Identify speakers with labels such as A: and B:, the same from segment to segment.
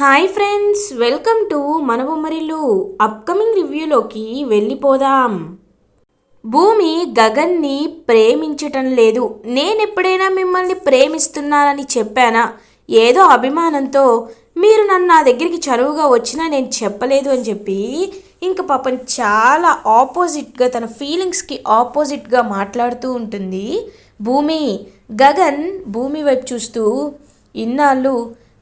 A: Hi friends welcome to మన Bommarillu upcoming రివ్యూలోకి వెళ్ళిపోదాం. భూమి గగన్ని ప్రేమించటం లేదు. నేనెప్పుడైనా మిమ్మల్ని ప్రేమిస్తున్నానని చెప్పానా? ఏదో అభిమానంతో మీరు నన్ను నా దగ్గరికి చనువుగా వచ్చినా నేను చెప్పలేదు అని చెప్పి ఇంకా పాపం చాలా ఆపోజిట్గా తన ఫీలింగ్స్కి ఆపోజిట్గా మాట్లాడుతూ ఉంటుంది. భూమి గగన్ భూమి వైపు చూస్తూ ఇన్నాళ్ళు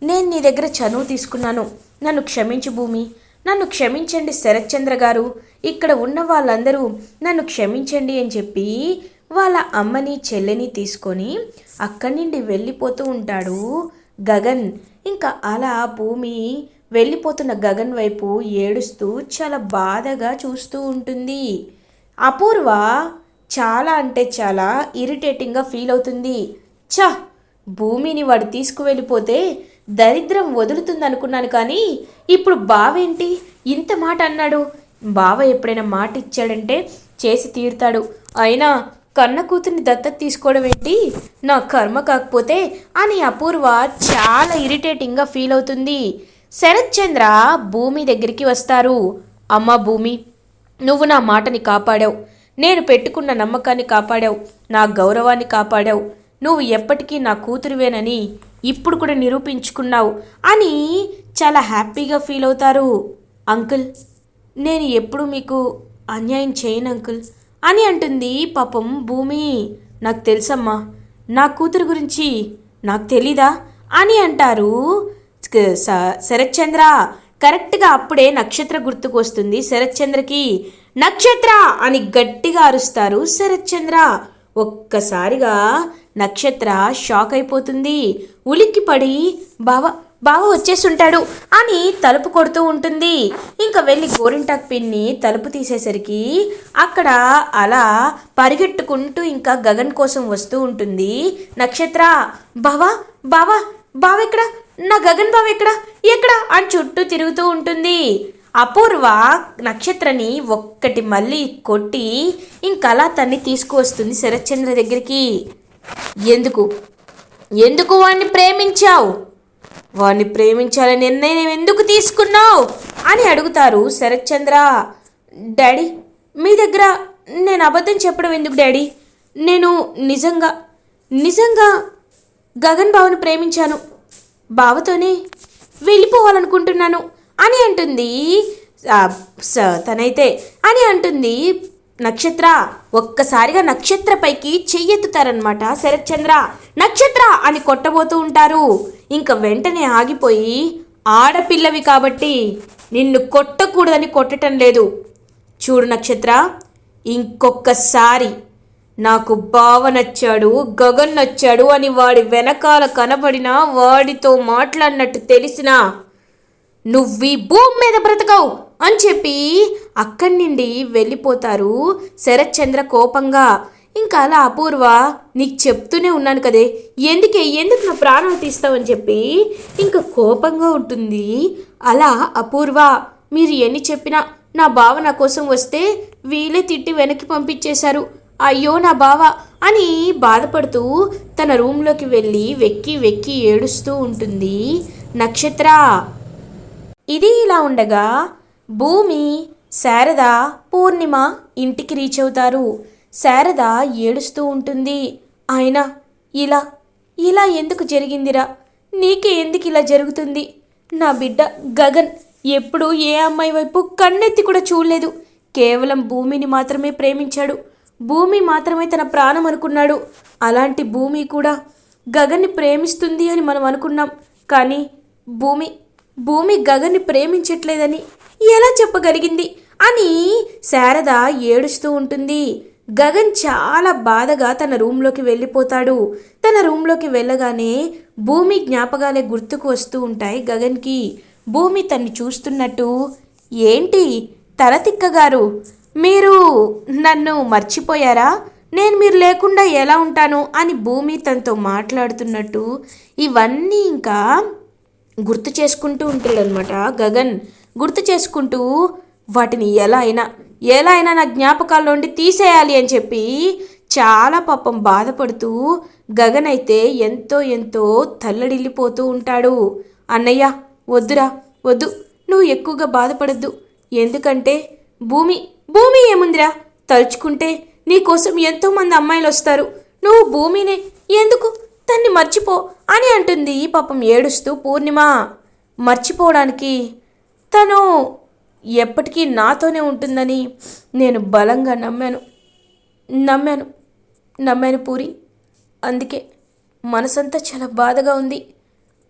A: నేను నీ దగ్గర చనువు తీసుకున్నాను. నన్ను క్షమించు భూమి. నన్ను క్షమించండి శరత్చంద్ర గారు. ఇక్కడ ఉన్న వాళ్ళందరూ నన్ను క్షమించండి అని చెప్పి వాళ్ళ అమ్మని చెల్లెని తీసుకొని అక్కడి నుండి వెళ్ళిపోతూ ఉంటాడు గగన్. ఇంకా అలా భూమి వెళ్ళిపోతున్న గగన్ వైపు ఏడుస్తూ చాలా బాధగా చూస్తూ ఉంటుంది. అపూర్వ చాలా అంటే చాలా ఇరిటేటింగ్గా ఫీల్ అవుతుంది. ఛ! భూమిని వాడు తీసుకువెళ్ళిపోతే దరిద్రం వదులుతుంది అనుకున్నాను కానీ ఇప్పుడు బావేంటి? ఇంత మాట అన్నాడు. బావ ఎప్పుడైనా మాట ఇచ్చాడంటే చేసి తీరుతాడు. అయినా కన్న కూతుర్ని దత్తత తీసుకోవడం ఏంటి? నా కర్మ కాకపోతే అని అపూర్వ చాలా ఇరిటేటింగ్గా ఫీల్ అవుతుంది. శరత్ చంద్ర భూమి దగ్గరికి వస్తారు. అమ్మ భూమి నువ్వు నా మాటని కాపాడావు. నేను పెట్టుకున్న నమ్మకాన్ని కాపాడావు. నా గౌరవాన్ని కాపాడావు. నువ్వు ఎప్పటికీ నా కూతురువేనని ఇప్పుడు కూడా నిరూపించుకున్నావు అని చాలా హ్యాపీగా ఫీల్ అవుతారు. అంకుల్ నేను ఎప్పుడు మీకు అన్యాయం చేయను అంకుల్ అని అంటుంది పాపం భూమి. నాకు తెలుసమ్మా నా కూతురు గురించి నాకు తెలీదా అని అంటారు. శరత్ చంద్ర కరెక్ట్గా అప్పుడే నక్షత్ర గుర్తుకు వస్తుంది శరత్ చంద్రకి నక్షత్ర అని గట్టిగా అరుస్తారు శరత్ చంద్ర ఒక్కసారిగా నక్షత్ర షాక్ అయిపోతుంది. ఉలిక్కి పడి బావ బావ వచ్చేసుంటాడు అని తలుపు కొడుతూ ఉంటుంది. ఇంకా వెళ్ళి గోరింటాక్ పిన్ని తలుపు తీసేసరికి అక్కడ అలా పరిగెట్టుకుంటూ ఇంకా గగన్ కోసం వస్తూ ఉంటుంది. నక్షత్ర బావా బావా బావెక్కడ నా గగన్ బావ ఎక్కడ? ఎక్కడ? అని చుట్టూ తిరుగుతూ ఉంటుంది. అపూర్వ నక్షత్రని ఒక్కటి మళ్ళీ కొట్టి ఇంకలా తన్ని తీసుకువస్తుంది శరత్చంద్ర దగ్గరికి. ఎందుకు? ఎందుకు వాణ్ణి ప్రేమించావు? వాణ్ణి ప్రేమించాలని నిర్ణయం ఎందుకు తీసుకున్నావు? అని అడుగుతారు శరత్చంద్ర. డాడీ మీ దగ్గర నేను అబద్ధం చెప్పడం ఎందుకు డాడీ? నేను నిజంగా నిజంగా గగన్ బావను ప్రేమించాను. బావతోనే వెళ్ళిపోవాలనుకుంటున్నాను అని అంటుంది స- తనైతే అని అంటుంది నక్షత్ర ఒక్కసారిగా నక్షత్ర పైకి చెయ్యెత్తుతారనమాట శరత్చంద్ర నక్షత్ర అని కొట్టబోతూ ఉంటారు. ఇంకా వెంటనే ఆగిపోయి ఆడపిల్లవి కాబట్టి నిన్ను కొట్టకూడదని కొట్టటం లేదు. చూడు నక్షత్ర ఇంకొక్కసారి నాకు బావ నచ్చాడు గగన్ నచ్చాడు అని వాడి వెనకాల కనబడినా వాడితో మాట్లాడినట్టు తెలిసినా నువ్వు ఈ భూమి మీద బ్రతకవు అని చెప్పి అక్కడి నుండి వెళ్ళిపోతారు శరత్చంద్ర కోపంగా ఇంకా అలా అపూర్వ నీకు చెప్తూనే ఉన్నాను కదే. ఎందుకే ఎందుకు నా ప్రాణం తీస్తావని చెప్పి ఇంకా కోపంగా ఉంటుంది. అలా అపూర్వ మీరు ఎన్ని చెప్పినా నా బావ నా కోసం వస్తే వీలే తిట్టి వెనక్కి పంపించేశారు. అయ్యో నా బావ అని బాధపడుతూ తన రూమ్లోకి వెళ్ళి వెక్కి వెక్కి ఏడుస్తూ ఉంటుంది నక్షత్ర. ఇది ఇలా ఉండగా భూమి శారద పూర్ణిమ ఇంటికి రీచ్ అవుతారు. శారద ఏడుస్తూ ఉంటుంది. ఆయన ఇలా ఇలా ఎందుకు జరిగిందిరా? నీకే ఎందుకు ఇలా జరుగుతుంది? నా బిడ్డ గగన్ ఎప్పుడు ఏ అమ్మాయి వైపు కన్నెత్తి కూడా చూడలేదు. కేవలం భూమిని మాత్రమే ప్రేమించాడు. భూమి మాత్రమే తన ప్రాణం అనుకున్నాడు. అలాంటి భూమి కూడా గగన్ని ప్రేమిస్తుంది అని మనం అనుకున్నాం. కానీ భూమి భూమి గగన్ని ప్రేమించట్లేదని ఎలా చెప్పగలిగింది? అని శారద ఏడుస్తూ ఉంటుంది. గగన్ చాలా బాధగా తన రూమ్లోకి వెళ్ళిపోతాడు. తన రూమ్లోకి వెళ్ళగానే భూమి జ్ఞాపకాలే గుర్తుకు వస్తూ ఉంటాయి గగన్కి. భూమి తన్ని చూస్తున్నట్టు ఏంటి? తలతిక్క గారు మీరు నన్ను మర్చిపోయారా? నేను మీరు లేకుండా ఎలా ఉంటాను? అని భూమి తనతో మాట్లాడుతున్నట్టు ఇవన్నీ ఇంకా గుర్తు చేసుకుంటూ ఉంటాడనమాట గగన్. గుర్తు చేసుకుంటూ వాటిని ఎలా అయినా ఎలా అయినా నా జ్ఞాపకాల నుండి తీసేయాలి అని చెప్పి చాలా పాపం బాధపడుతూ గగన్ అయితే ఎంతో ఎంతో తల్లడిల్లిపోతూ ఉంటాడు. అన్నయ్య వద్దురా వద్దు నువ్వు ఎక్కువగా బాధపడద్దు. ఎందుకంటే భూమి భూమి ఏముందిరా? తలుచుకుంటే నీకోసం ఎంతోమంది అమ్మాయిలు వస్తారు. నువ్వు భూమినే ఎందుకు? తన్ని మర్చిపో అని అంటుంది పాపం ఏడుస్తూ పూర్ణిమ. మర్చిపోవడానికి తను ఎప్పటికీ నాతోనే ఉంటుందని నేను బలంగా నమ్మాను. నమ్మాను. నమ్మాను పూరి. అందుకే మనసంతా చాలా బాధగా ఉంది.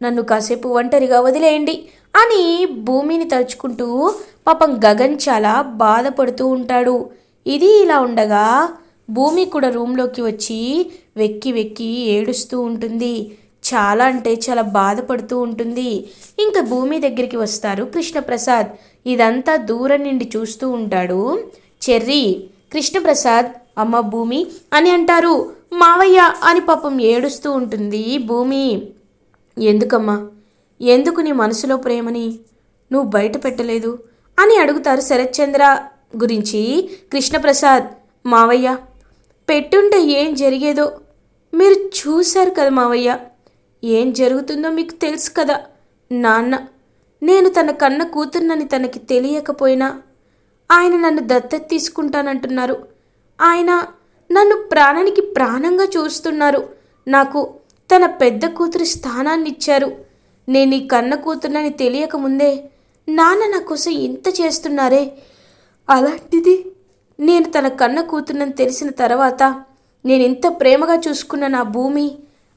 A: నన్ను కాసేపు ఒంటరిగా వదిలేయండి అని భూమిని తలుచుకుంటూ పాపం గగన్ చాలా బాధపడుతూ ఉంటాడు. ఇది ఇలా ఉండగా భూమి కూడా రూమ్లోకి వచ్చి వెక్కి వెక్కి ఏడుస్తూ ఉంటుంది. చాలా అంటే చాలా బాధపడుతూ ఉంటుంది. ఇంకా భూమి దగ్గరికి వస్తారు. కృష్ణప్రసాద్ ఇదంతా దూరం నుండి చూస్తూ ఉంటాడు. చెర్రీ కృష్ణప్రసాద్ అమ్మ భూమి అని అంటారు. మావయ్య అని పాపం ఏడుస్తూ ఉంటుంది భూమి. ఎందుకమ్మా? ఎందుకు నీ మనసులో ప్రేమని? నువ్వు బయట పెట్టలేదు అని అడుగుతారు శరత్చంద్ర గురించి కృష్ణప్రసాద్. మావయ్య పెట్టుంటే ఏం జరిగేదో మీరు చూశారు కదా మావయ్య? ఏం జరుగుతుందో మీకు తెలుసు కదా నాన్న. నేను తన కన్న కూతుర్నని తనకి తెలియకపోయినా ఆయన నన్ను దత్తత తీసుకుంటానంటున్నారు. ఆయన నన్ను ప్రాణానికి ప్రాణంగా చూస్తున్నారు. నాకు తన పెద్ద కూతురి స్థానాన్ని ఇచ్చారు నేను ఈ కన్న కూతుర్నని తెలియకముందే నాన్న నా కోసం ఇంత చేస్తున్నారే? అలాంటిది నేను తన కన్న కూతుర్నని తెలిసిన తర్వాత నేను ఇంత ప్రేమగా చూసుకున్న నా భూమి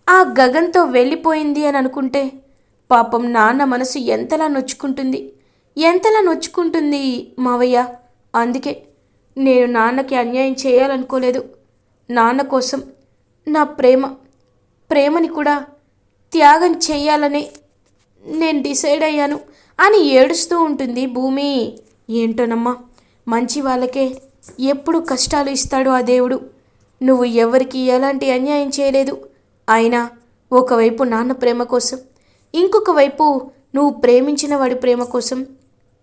A: ఆ గగన్తో వెళ్ళిపోయింది అని అనుకుంటే పాపం నాన్న మనసు ఎంతలా నొచ్చుకుంటుంది. ఎంతలా నొచ్చుకుంటుంది మావయ్య? అందుకే నేను నాన్నకి అన్యాయం చేయాలనుకోలేదు. నాన్న కోసం నా ప్రేమ ప్రేమని కూడా త్యాగం చేయాలని నేను డిసైడ్ అయ్యాను అని ఏడుస్తూ ఉంటుంది భూమి. ఏంటోనమ్మా? మంచి వాళ్ళకే ఎప్పుడు కష్టాలు ఇస్తాడు ఆ దేవుడు. నువ్వు ఎవరికి ఎలాంటి అన్యాయం చేయలేదు. అయినా ఒకవైపు నాన్న ప్రేమ కోసం ఇంకొక వైపు నువ్వు ప్రేమించిన వాడి ప్రేమ కోసం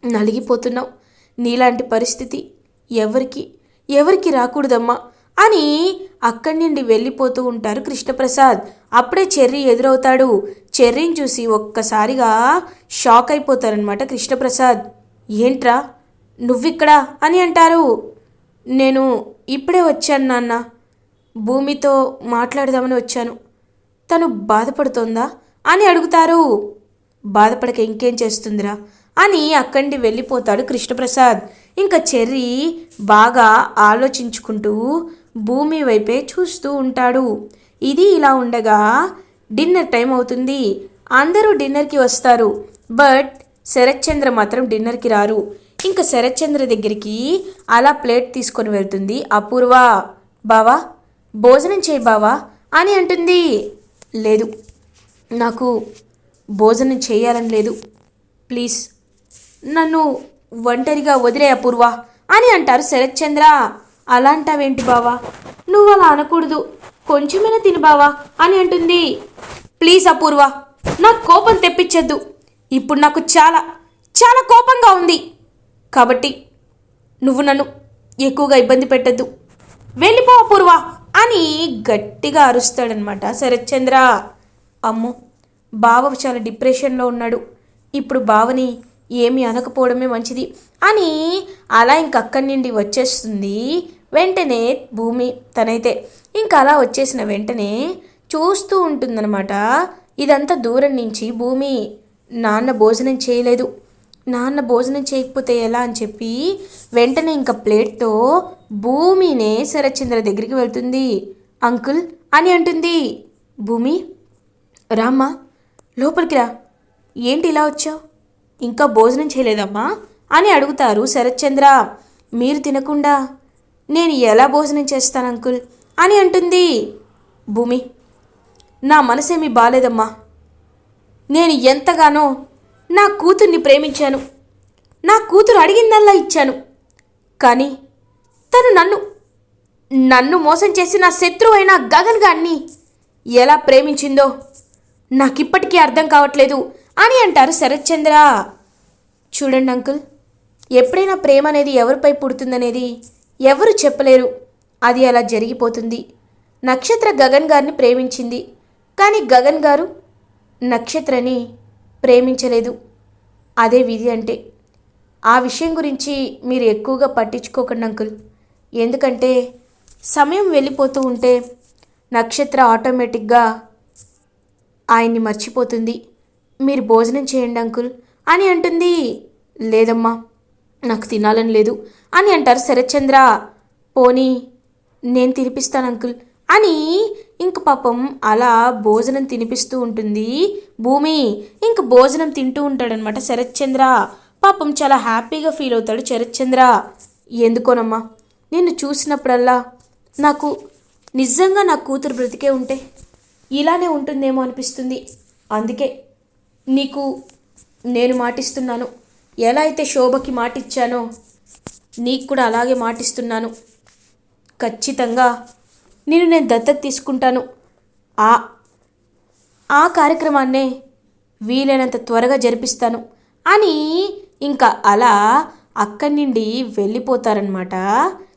A: నలిగిపోతున్నావు. నీలాంటి పరిస్థితి ఎవరికి ఎవరికి రాకూడదమ్మా అని అక్కడి నుండి వెళ్ళిపోతూ ఉంటారు కృష్ణప్రసాద్. అప్పుడే చెర్రీ ఎదురవుతాడు. చెర్రీని చూసి ఒక్కసారిగా షాక్ అయిపోతారనమాట కృష్ణప్రసాద్. ఏంట్రా నువ్విక్కడా? అని అంటారు. నేను ఇప్పుడే వచ్చాను నాన్న. భూమితో మాట్లాడదామని వచ్చాను. తను బాధపడుతోందా? అని అడుగుతారు. బాధపడక ఇంకేం చేస్తుందిరా? అని అక్కడి వెళ్ళిపోతాడు కృష్ణప్రసాద్. ఇంకా చెర్రీ బాగా ఆలోచించుకుంటూ భూమి వైపే చూస్తూ ఉంటాడు. ఇది ఇలా ఉండగా డిన్నర్ టైం అవుతుంది. అందరూ డిన్నర్కి వస్తారు. బట్ శరత్చంద్ర మాత్రం డిన్నర్కి రారు. ఇంకా శరత్చంద్ర దగ్గరికి అలా ప్లేట్ తీసుకొని వెళ్తుంది అపూర్వ. బావా భోజనం చేయి బావా అని అంటుంది. లేదు. నాకు భోజనం చేయాలని లేదు. ప్లీజ్ నన్ను ఒంటరిగా వదిలే అపూర్వ అని అంటారు శరత్చంద్ర. అలా అంటావేంటి బావా? నువ్వు అలా అనకూడదు. కొంచెమైనా తిని బావా అని అంటుంది. ప్లీజ్ అపూర్వ నాకు కోపం తెప్పించద్దు. ఇప్పుడు నాకు చాలా చాలా కోపంగా ఉంది. కాబట్టి నువ్వు నన్ను ఎక్కువగా ఇబ్బంది పెట్టద్దు. వెళ్ళిపో అపూర్వ అని గట్టిగా అరుస్తాడనమాట. శరత్చంద్ర అమ్ము బావ చాలా డిప్రెషన్లో ఉన్నాడు. ఇప్పుడు బావని ఏమి అనకపోవడమే మంచిది అని అలా ఇంక అక్కడి నుండి వచ్చేస్తుంది వెంటనే భూమి తనైతే. ఇంకా అలా వచ్చేసిన వెంటనే చూస్తూ ఉంటుందన్నమాట. ఇదంతా దూరం నుంచి భూమి నాన్న భోజనం చేయలేదు. నాన్న భోజనం చేయకపోతే ఎలా అని చెప్పి వెంటనే ఇంకా ప్లేట్తో భూమినే శరత్చంద్ర దగ్గరికి వెళ్తుంది. అంకుల్ అని అంటుంది. భూమి రామ్మా లోపలికి రా. ఏంటి ఇలా వచ్చావు? ఇంకా భోజనం చేయలేదమ్మా? అని అడుగుతారు శరత్చంద్ర. మీరు తినకుండా. నేను ఎలా భోజనం చేస్తాను అంకుల్? అని అంటుంది. భూమి నా మనసేమీ బాలేదమ్మా. నేను ఎంతగానో నా కూతుర్ని ప్రేమించాను. నా కూతురు అడిగిందల్లా ఇచ్చాను. కానీ తను నన్ను నన్ను మోసం చేసి నా శత్రువు గగన్ గాన్ని ఎలా ప్రేమించిందో నాకిప్పటికీ అర్థం కావట్లేదు అని అంటారు శరత్చంద్ర. చూడండి అంకుల్ ఎప్పుడైనా ప్రేమ అనేది ఎవరిపై పుడుతుందనేది ఎవరు చెప్పలేరు. అది అలా జరిగిపోతుంది. నక్షత్ర గగన్ గారిని ప్రేమించింది. కానీ గగన్ గారు నక్షత్రని ప్రేమించలేదు. అదే విధి అంటే. ఆ విషయం గురించి మీరు ఎక్కువగా పట్టించుకోకండి అంకుల్. ఎందుకంటే సమయం వెళ్ళిపోతూ ఉంటే నక్షత్ర ఆటోమేటిక్గా ఆయన్ని మర్చిపోతుంది. మీరు భోజనం చేయండి అంకుల్. అని అంటుంది. లేదమ్మా నాకు తినాలని లేదు. అని అంటారు శరత్చంద్ర. పోనీ నేను తినిపిస్తాను అంకుల్. అని ఇంక పాపం అలా భోజనం తినిపిస్తూ ఉంటుంది. భూమి ఇంక భోజనం తింటూ ఉంటాడనమాట శరత్చంద్ర. పాపం చాలా హ్యాపీగా ఫీల్ అవుతాడు శరత్చంద్ర. ఎందుకోనమ్మా? నిన్ను చూసినప్పుడల్లా నాకు నిజంగా నా కూతురు బ్రతికే ఉంటే ఇలానే ఉంటుందేమో అనిపిస్తుంది. అందుకే నీకు నేను మాటిస్తున్నాను. ఎలా అయితే శోభకి మాటిచ్చానో నీకు కూడా అలాగే మాటిస్తున్నాను. ఖచ్చితంగా నేను నేను దత్తత తీసుకుంటాను. ఆ ఆ కార్యక్రమాన్నే వీలైనంత త్వరగా జరిపిస్తాను. అని ఇంకా అలా అక్కడి నుండి వెళ్ళిపోతారనమాట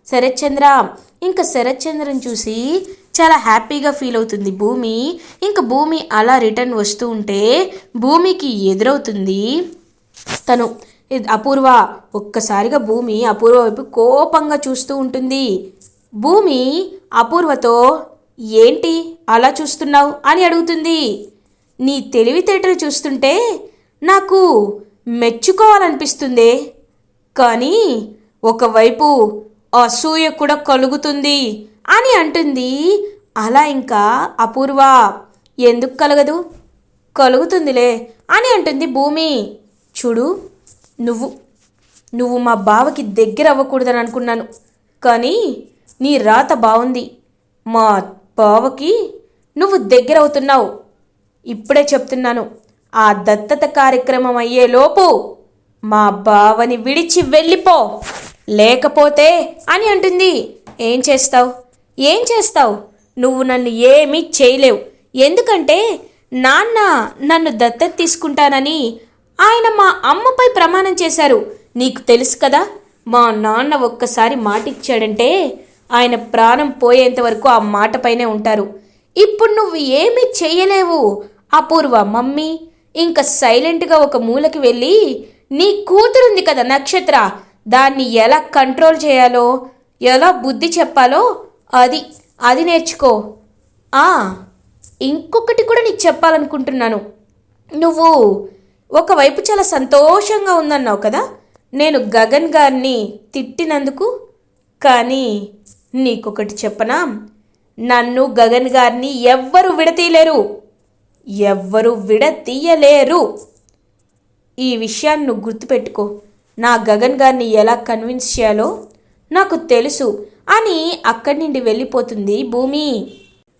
A: శరత్చంద్ర. ఇంకా శరత్చంద్రని చూసి చాలా హ్యాపీగా ఫీల్ అవుతుంది భూమి. ఇంకా భూమి అలా రిటర్న్ వస్తూ ఉంటే భూమికి ఎదురవుతుంది తను. ఇది అపూర్వ. ఒక్కసారిగా భూమి అపూర్వ వైపు కోపంగా చూస్తూ ఉంటుంది. భూమి అపూర్వతో ఏంటి అలా చూస్తున్నావు అని అడుగుతుంది. నీ తెలివితేటలు చూస్తుంటే నాకు మెచ్చుకోవాలనిపిస్తుంది. కానీ ఒకవైపు అసూయ కూడా కలుగుతుంది అని అంటుంది. అలా ఇంకా అపూర్వ ఎందుకు కలగదు? కలుగుతుందిలే అని అంటుంది భూమి. చూడు నువ్వు నువ్వు మా బావకి దగ్గర అవ్వకూడదని అనుకున్నాను కానీ నీ రాత బాగుంది మా బావకి నువ్వు దగ్గరవుతున్నావు. ఇప్పుడే చెప్తున్నాను. ఆ దత్తత కార్యక్రమం అయ్యేలోపు మా బావని విడిచి వెళ్ళిపో. లేకపోతే అని అంటుంది. ఏం చేస్తావు? ఏం చేస్తావు? నువ్వు నన్ను ఏమీ చేయలేవు. ఎందుకంటే నాన్న నన్ను దత్తత తీసుకుంటానని ఆయన మా అమ్మపై ప్రమాణం చేశారు. నీకు తెలుసు కదా మా నాన్న ఒక్కసారి మాటిచ్చాడంటే ఆయన ప్రాణం పోయేంత వరకు ఆ మాటపైనే ఉంటారు. ఇప్పుడు నువ్వు ఏమీ చేయలేవు. అపూర్వ మమ్మీ ఇంకా సైలెంట్గా ఒక మూలకి వెళ్ళి నీ కూతురుంది కదా నక్షత్ర దాన్ని ఎలా కంట్రోల్ చేయాలో ఎలా బుద్ధి చెప్పాలో అది అది నేర్చుకో. ఆ ఇంకొకటి కూడా నీకు చెప్పాలనుకుంటున్నాను. నువ్వు ఒకవైపు చాలా సంతోషంగా ఉందన్నావు కదా? నేను గగన్ గారిని తిట్టినందుకు కానీ నీకొకటి చెప్పనా? నన్ను గగన్ గారిని ఎవ్వరు విడతీయలేరు. ఎవ్వరు విడతీయలేరు. ఈ విషయాన్ని నువ్వు గుర్తుపెట్టుకో. నా గగన్ గారిని ఎలా కన్విన్స్ చేయాలో నాకు తెలుసు అని అక్కడి నుండి వెళ్ళిపోతుంది భూమి.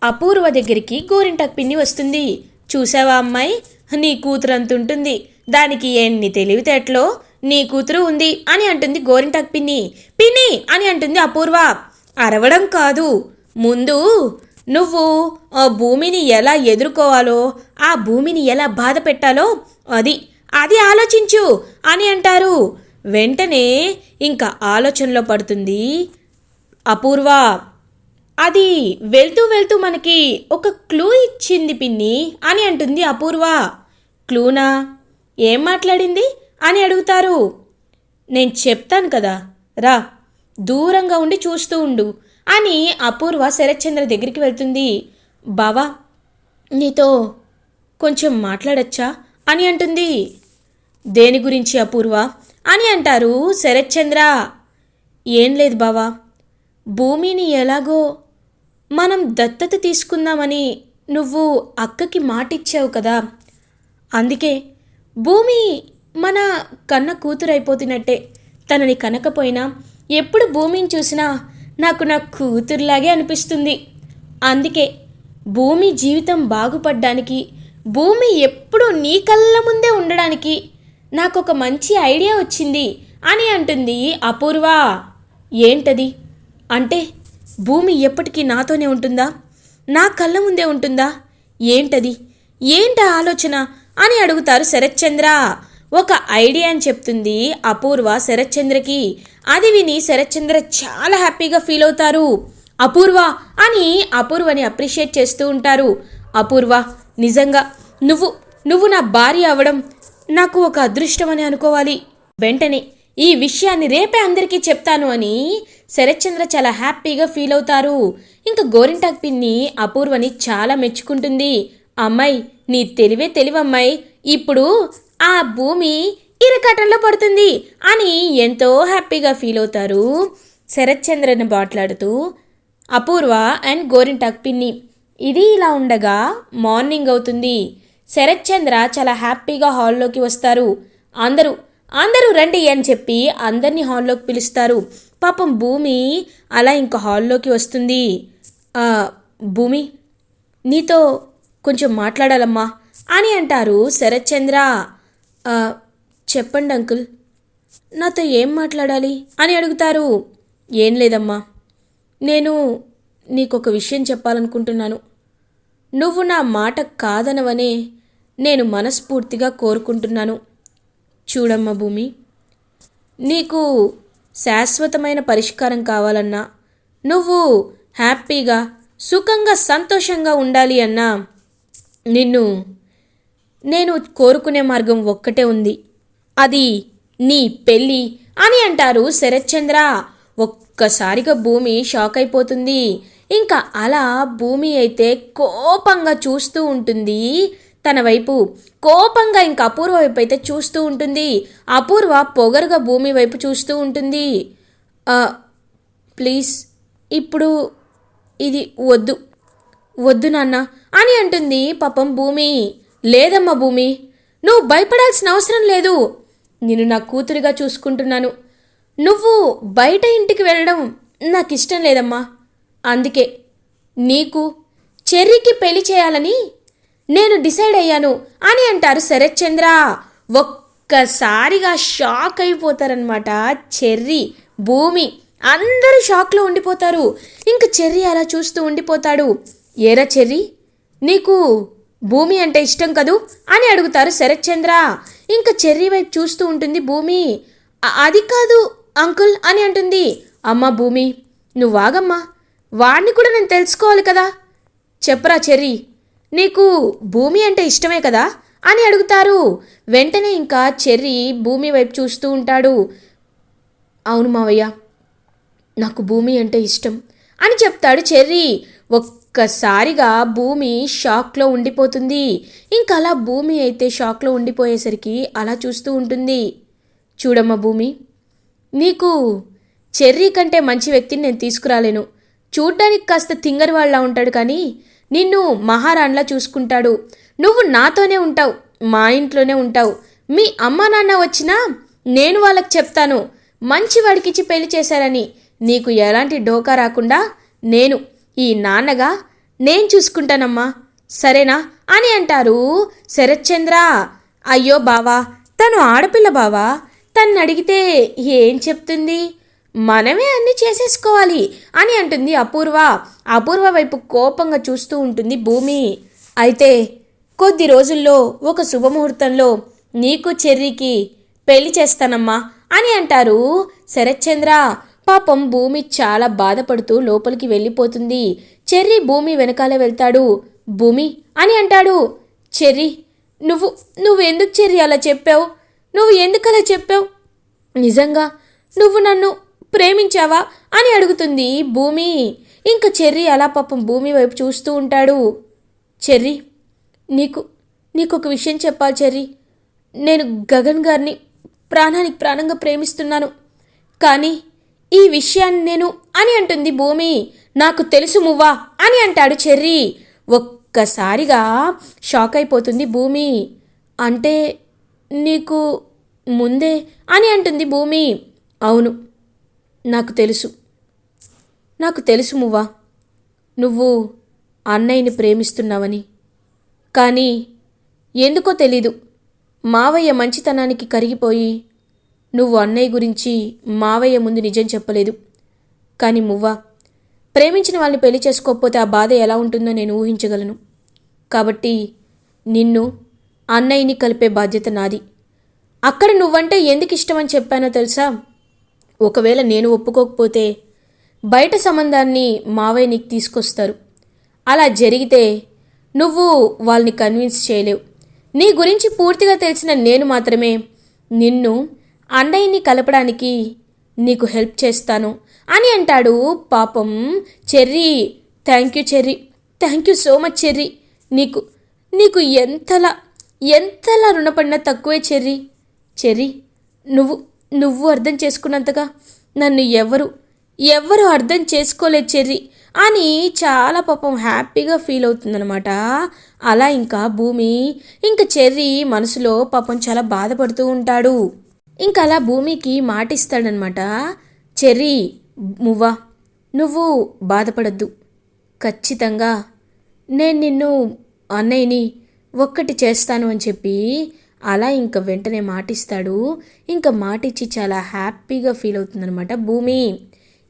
A: అపూర్వ దగ్గరికి గోరింటాకు పిన్ని వస్తుంది. చూసావా అమ్మాయి? నీ కూతురు అంత ఉంటుంది. దానికి ఎన్ని తెలివితేటలో నీ కూతురు ఉంది అని అంటుంది గోరింటాకు పిన్ని. పిన్ని అని అంటుంది అపూర్వ. అరవడం కాదు. ముందు నువ్వు ఆ భూమిని ఎలా ఎదుర్కోవాలో ఆ భూమిని ఎలా బాధ పెట్టాలో అది అది ఆలోచించు అని అంటారు. వెంటనే ఇంకా ఆలోచనలో పడుతుంది అపూర్వ. అది వెళ్తూ వెళ్తూ మనకి ఒక క్లూ ఇచ్చింది పిన్ని అని అంటుంది అపూర్వ. క్లూనా? ఏం మాట్లాడింది? అని అడుగుతారు. నేను చెప్తాను కదా. రా. దూరంగా ఉండి చూస్తూ ఉండు అని అపూర్వ శరత్చంద్ర దగ్గరికి వెళ్తుంది. బావా నీతో కొంచెం మాట్లాడచ్చా అని అంటుంది. దేని గురించి అపూర్వ అని అంటారు శరత్చంద్ర. ఏం లేదు బావా భూమిని ఎలాగో మనం దత్తత తీసుకుందామని నువ్వు అక్కకి మాటిచ్చావు కదా. అందుకే భూమి మన కన్న కూతురైపోతున్నట్టే తనని కనకపోయినా ఎప్పుడు భూమిని చూసినా నాకు నా కూతురులాగే అనిపిస్తుంది. అందుకే భూమి జీవితం బాగుపడ్డానికి భూమి ఎప్పుడు నీ కళ్ళ ముందే ఉండడానికి నాకు ఒక మంచి ఐడియా వచ్చింది అని అంటుంది అపూర్వ. ఏంటది? అంటే భూమి ఎప్పటికీ నాతోనే ఉంటుందా? నా కళ్ళ ముందే ఉంటుందా? ఏంటది? ఏంట ఆలోచన అని అడుగుతారు శరత్చంద్ర. ఒక ఐడియా అని చెప్తుంది అపూర్వ శరత్చంద్రకి. అది విని శరత్చంద్ర చాలా హ్యాపీగా ఫీల్ అవుతారు. అపూర్వ అని అపూర్వని అప్రిషియేట్ చేస్తూ ఉంటారు. అపూర్వ నిజంగా నువ్వు నువ్వు నా భార్య అవ్వడం నాకు ఒక అదృష్టం అని అనుకోవాలి. వెంటనే ఈ విషయాన్ని రేపే అందరికీ చెప్తాను అని శరత్చంద్ర చాలా హ్యాపీగా ఫీల్ అవుతారు. ఇంకా గోరింటాక్ పిన్ని అపూర్వని చాలా మెచ్చుకుంటుంది. అమ్మాయి నీ తెలివే తెలివమ్మాయి. ఇప్పుడు ఆ భూమి ఇరకాటంలో పడుతుంది అని ఎంతో హ్యాపీగా ఫీల్ అవుతారు. శరత్చంద్రని మాట్లాడుతూ అపూర్వ అండ్ గోరింటాక్ పిన్ని ఇది ఇలా ఉండగా మార్నింగ్ అవుతుంది. శరత్చంద్ర చాలా హ్యాపీగా హాల్లోకి వస్తారు. అందరూ అందరూ రండి అని చెప్పి అందరినీ హాల్లోకి పిలుస్తారు. పాపం భూమి అలా ఇంకా హాల్లోకి వస్తుంది. భూమి నీతో కొంచెం మాట్లాడాలమ్మా అని అంటారు శరత్చంద్ర. చెప్పండి అంకుల్. నాతో ఏం మాట్లాడాలి? అని అడుగుతారు. ఏం లేదమ్మా. నేను నీకొక విషయం చెప్పాలనుకుంటున్నాను. నువ్వు నా మాట కాదనవనే నేను మనస్ఫూర్తిగా కోరుకుంటున్నాను. చూడమ్మా భూమి. నీకు శాశ్వతమైన పరిష్కారం కావాలన్నా నువ్వు హ్యాపీగా సుఖంగా సంతోషంగా ఉండాలి అన్నా నిన్ను నేను కోరుకునే మార్గం ఒక్కటే ఉంది. అది నీ పెళ్ళి అని అంటారు శరత్చంద్ర. ఒక్కసారిగా భూమి షాక్ అయిపోతుంది. ఇంకా అలా భూమి అయితే కోపంగా చూస్తూ ఉంటుంది. తన వైపు కోపంగా ఇంకా అపూర్వ వైపు అయితే చూస్తూ ఉంటుంది. అపూర్వ పొగరుగా భూమి వైపు చూస్తూ ఉంటుంది. ప్లీజ్ ఇప్పుడు ఇది వద్దు. వద్దు నాన్న అని అంటుంది పాపం భూమి. లేదమ్మా భూమి నువ్వు భయపడాల్సిన అవసరం లేదు. నేను నా కూతురిగా చూసుకుంటున్నాను. నువ్వు బయట ఇంటికి వెళ్ళడం నాకు ఇష్టం లేదమ్మా. అందుకే నీకు చెర్రీకి పెళ్ళి చేయాలని నేను డిసైడ్ అయ్యాను. అని అంటారు శరత్చంద్ర. ఒక్కసారిగా షాక్ అయిపోతారనమాట చెర్రీ భూమి. అందరూ షాక్లో ఉండిపోతారు. ఇంక చెర్రీ అలా చూస్తూ ఉండిపోతాడు. ఏరా చెర్రీ నీకు భూమి అంటే ఇష్టం కదూ? అని అడుగుతారు శరత్చంద్ర. ఇంకా చెర్రీ వైపు చూస్తూ ఉంటుంది భూమి. అది కాదు అంకుల్ అని అంటుంది. అమ్మ భూమి నువ్వు వాగమ్మా వాడిని కూడా నేను తెలుసుకోవాలి కదా. చెప్పరా చెర్రీ నీకు భూమి అంటే ఇష్టమే కదా? అని అడుగుతారు. వెంటనే ఇంకా చెర్రీ భూమి వైపు చూస్తూ ఉంటాడు. అవును మావయ్య నాకు భూమి అంటే ఇష్టం అని చెప్తాడు చెర్రీ. ఒక్కసారిగా భూమి షాక్లో ఉండిపోతుంది. ఇంకా అలా భూమి అయితే షాక్లో ఉండిపోయేసరికి అలా చూస్తూ ఉంటుంది. చూడమ్మా భూమి నీకు చెర్రీ కంటే మంచి వ్యక్తిని నేను తీసుకురాలేను. చూడ్డానికి కాస్త తింగరి వాళ్ళ ఉంటాడు కానీ నిన్ను మహారాణిలా చూసుకుంటాడు. నువ్వు నాతోనే ఉంటావు మా ఇంట్లోనే ఉంటావు. మీ అమ్మా నాన్న వచ్చినా నేను వాళ్ళకి చెప్తాను. మంచి వాడికిచ్చి పెళ్ళి చేశారని నీకు ఎలాంటి డోకా రాకుండా నేను ఈ నాన్నగా నేను చూసుకుంటానమ్మా. సరేనా? అని అంటారు శరత్చంద్ర. అయ్యో బావా తను ఆడపిల్ల బావా? తను అడిగితే ఏం చెప్తుంది? మనమే అన్ని చేసేసుకోవాలి అని అంటుంది అపూర్వ. అపూర్వ వైపు కోపంగా చూస్తూ ఉంటుంది భూమి. అయితే కొద్ది రోజుల్లో ఒక శుభముహూర్తంలో నీకు చెర్రీకి పెళ్ళి చేస్తానమ్మా అని అంటారు శరత్చంద్ర. పాపం భూమి చాలా బాధపడుతూ లోపలికి వెళ్ళిపోతుంది. చెర్రీ భూమి వెనకాల వెళ్తాడు. భూమి అని అంటాడు. చెర్రీ నువ్వు నువ్వు ఎందుకు చెర్రీ అలా చెప్పావు? నువ్వు ఎందుకు అలా చెప్పావు? నిజంగా నువ్వు నన్ను ప్రేమించావా అని అడుగుతుంది భూమి. ఇంకా చెర్రీ అలా పాపం భూమి వైపు చూస్తూ ఉంటాడు. చెర్రీ నీకు నీకు ఒక విషయం చెప్పాలి చెర్రీ. నేను గగన్ గారిని ప్రాణానికి ప్రాణంగా ప్రేమిస్తున్నాను. కానీ ఈ విషయాన్ని నేను అని అంటుంది భూమి. నాకు తెలుసు మువ్వా అని అంటాడు చెర్రీ. ఒక్కసారిగా షాక్ అయిపోతుంది భూమి. అంటే నీకు ముందే అని అంటుంది భూమి. అవును నాకు తెలుసు. నాకు తెలుసు మువ్వా. నువ్వు అన్నయ్యని ప్రేమిస్తున్నావని. కానీ ఎందుకో తెలీదు. మావయ్య మంచితనానికి కరిగిపోయి నువ్వు అన్నయ్య గురించి మావయ్య ముందు నిజం చెప్పలేదు. కానీ మువ్వ ప్రేమించిన వాళ్ళని పెళ్ళి చేసుకోకపోతే ఆ బాధ ఎలా ఉంటుందో నేను ఊహించగలను. కాబట్టి నిన్ను అన్నయ్యని కలిపే బాధ్యత నాది. అక్కడ నువ్వంటే ఎందుకు ఇష్టమని చెప్పానో తెలుసా? ఒకవేళ నేను ఒప్పుకోకపోతే బయట సంబంధాన్ని మావయ్య నీకు తీసుకొస్తారు. అలా జరిగితే నువ్వు వాళ్ళని కన్విన్స్ చేయలేవు. నీ గురించి పూర్తిగా తెలిసిన నేను మాత్రమే నిన్ను అన్నయ్యని కలపడానికి నీకు హెల్ప్ చేస్తాను అని అంటాడు పాపం Cherry. Thank you Cherry. Thank you so much Cherry. నీకు నీకు ఎంతలా ఎంతలా రుణపడినా తక్కువే చెర్రీ. చెర్రీ నువ్వు నువ్వు అర్థం చేసుకున్నంతగా నన్ను ఎవరు ఎవరు అర్థం చేసుకోలేదు చెర్రీ అని చాలా పాపం హ్యాపీగా ఫీల్ అవుతుందనమాట అలా ఇంకా భూమి ఇంకా చెర్రీ మనసులో పాపం చాలా బాధపడుతూ ఉంటాడు. ఇంకా అలా భూమికి మాటిస్తాడనమాట. చెర్రీ మువ్వా నువ్వు బాధపడద్దు. ఖచ్చితంగా నేను నిన్ను అన్నయ్యని ఒక్కటి చేస్తాను అని చెప్పి అలా ఇంకా వెంటనే మాటిస్తాడు. ఇంకా మాటిచ్చి చాలా హ్యాపీగా ఫీల్ అవుతుందనమాట భూమి.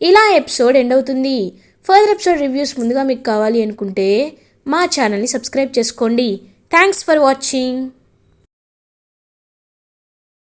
A: ఇలా ఎపిసోడ్ ఎండ్ అవుతుంది. ఫర్దర్ ఎపిసోడ్ రివ్యూస్ ముందుగా మీకు కావాలి అనుకుంటే మా ఛానల్ని సబ్స్క్రైబ్ చేసుకోండి. Thanks for watching.